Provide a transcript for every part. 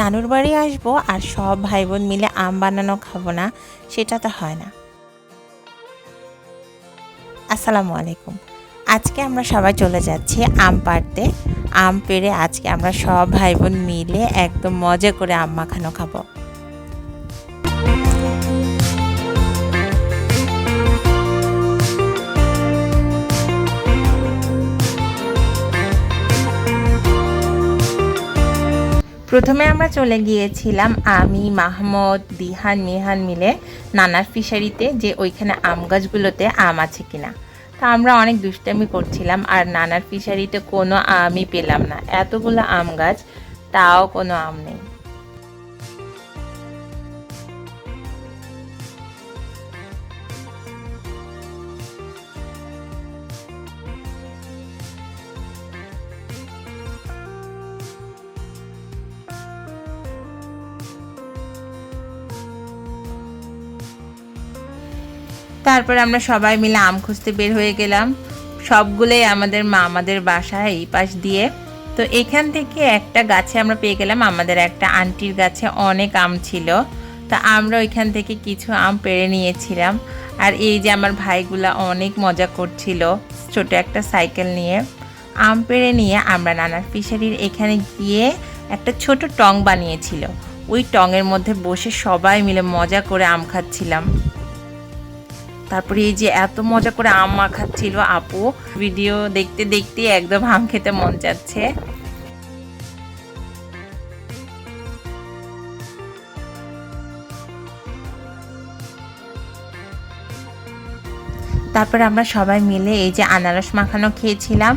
নানুর বাড়ি আসব আর সব ভাই বোন মিলে আম বানানো খাব না, সেটা তো হয় না। আসসালামু আলাইকুম। আজকে আমরা সবাই চলে যাচ্ছি আম পাড়তে। আম পেড়ে আজকে আমরা সব ভাই বোন মিলে একদম মজা করে আম মাখানো খাব। প্রথমে আমরা চলে গিয়েছিলাম আমি, মাহমদ, দিহান, নিহান মিলে নানার ফিশারিতে যে ওইখানে আম গাছগুলোতে আম আছে কিনা। তা আমরা অনেক দুষ্টামি করছিলাম আর নানার ফিশারিতে কোনো আমই পেলাম না। এতগুলো আম গাছ, তাও কোনো আম নেই। তারপর আমরা সবাই মিলে আম খুঁজতে বের হয়ে গেলাম। সবগুলোই আমাদের মা, আমাদের বাসা এই পাশ দিয়ে। তো এখান থেকে একটা গাছে আমরা পেয়ে গেলাম, আমাদের একটা আন্টির গাছে অনেক আম ছিল। তা আমরা ওইখান থেকে কিছু আম পেড়ে নিয়েছিলাম। আর এই যে আমার ভাইগুলা অনেক মজা করছিল ছোট একটা সাইকেল নিয়ে। আম পেড়ে নিয়ে আমরা নানার ফিশারির এখানে গিয়ে একটা ছোট টং বানিয়েছিল। ওই টঙের মধ্যে বসে সবাই মিলে মজা করে আম খাচ্ছিলাম। তারপরে এই যে এত মজা করে আম মাখাচ্ছিল আপু ভিডিও দেখতে দেখতে একদম আম খেতে মন চাচ্ছে তারপর আমরা সবাই মিলে এই যে আনারস মাখানো খেয়েছিলাম।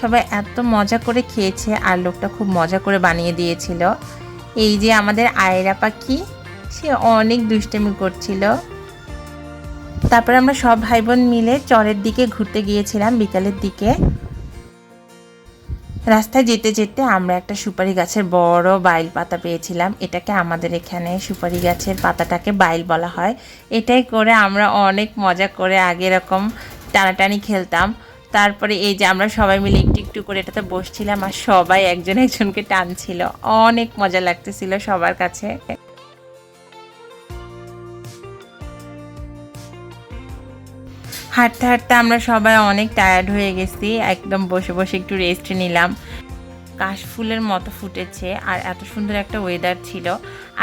সবাই এত মজা করে খেয়েছে আর লোকটা খুব মজা করে বানিয়ে দিয়েছিল। এই যে আমাদের আয়রা পাখি, সে অনেক দুষ্টামি করছিল। তারপর আমরা সব ভাই বোন মিলে চরের দিকে ঘুরতে গিয়েছিলাম, বিকালের দিকে। রাস্তায় যেতে যেতে আমরা একটা সুপারি গাছের বড় বাইল পাতা পেয়েছিলাম। এটাকে আমাদের এখানে সুপারি গাছের পাতাটাকে বাইল বলা হয়। এটাই করে আমরা অনেক মজা করে আগে এরকম টানাটানি খেলতাম। তারপরে এই যে আমরা সবাই মিলে একটু একটু করে এটাতে বসছিলাম আর সবাই একজন একজনকে টানছিল। অনেক মজা লাগতেছিল সবার কাছে। হাঁটতে হাঁটতে আমরা সবাই অনেক টায়ার্ড হয়ে গেছি, একদম বসে বসে একটু রেস্ট নিলাম। কাশফুলের মতো ফুটেছে আর এত সুন্দর একটা ওয়েদার ছিল।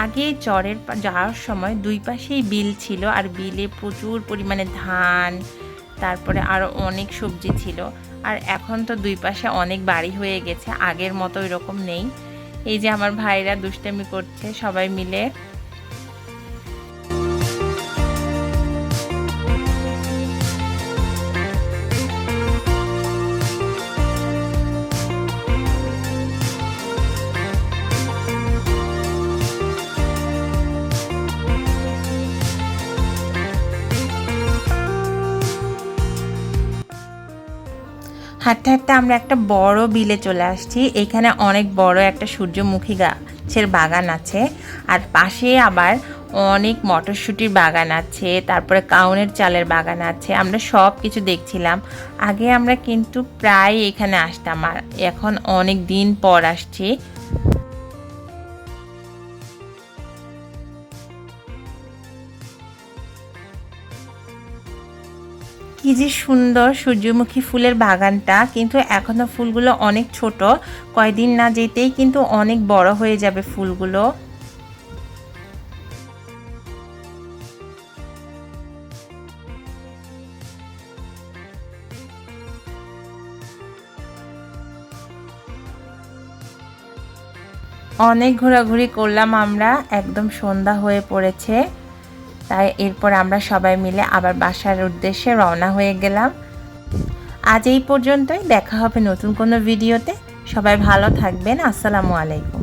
আগে চরের যাওয়ার সময় দুই পাশেই বিল ছিল আর বিলে প্রচুর পরিমাণে ধান, তারপরে আরও অনেক সবজি ছিল। আর এখন তো দুই পাশে অনেক বাড়ি হয়ে গেছে, আগের মতো এরকম নেই। এই যে আমার ভাইরা দুষ্টামি করছে, সবাই মিলে হাঁটতে হাঁটতে আমরা একটা বড় বিলে চলে আসছি। এখানে অনেক বড় একটা সূর্যমুখী গাছের বাগান আছে। আর পাশে আবার অনেক মটরশুঁটির বাগান আছে, তারপরে কাউনের চালের বাগান আছে। আমরা সব কিছু দেখছিলাম। আগে আমরা কিন্তু প্রায় এখানে আসতাম, আর এখন অনেক দিন পর আসছি। কি যে সুন্দর সূর্যমুখী ফুলের বাগানটা। কিন্তু এখনও ফুলগুলো অনেক ছোট। কয়দিন না যেতেই কিন্তু অনেক বড় হয়ে যাবে ফুলগুলো। অনেক ঘোরাঘুরি করলাম আমরা। একদম সন্ধ্যা হয়ে পড়েছে। তাই এরপর আমরা সবাই মিলে আবার বাসার উদ্দেশ্যে রওনা হয়ে গেলাম। আজ এই পর্যন্তই, দেখা হবে নতুন কোনো ভিডিওতে। সবাই ভালো থাকবেন, আসসালামু আলাইকুম।